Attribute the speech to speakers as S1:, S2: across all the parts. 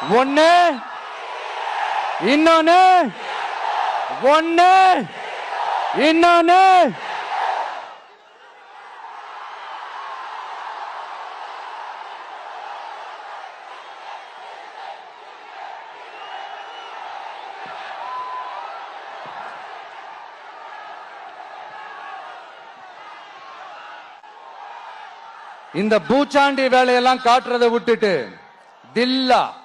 S1: ஒன்று இன்னொன்னு. ஒன்று இன்னொன்னு. இந்த பூச்சாண்டி வேலையெல்லாம் காட்டுறதை விட்டுட்டு தில்லா.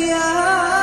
S2: Yeah.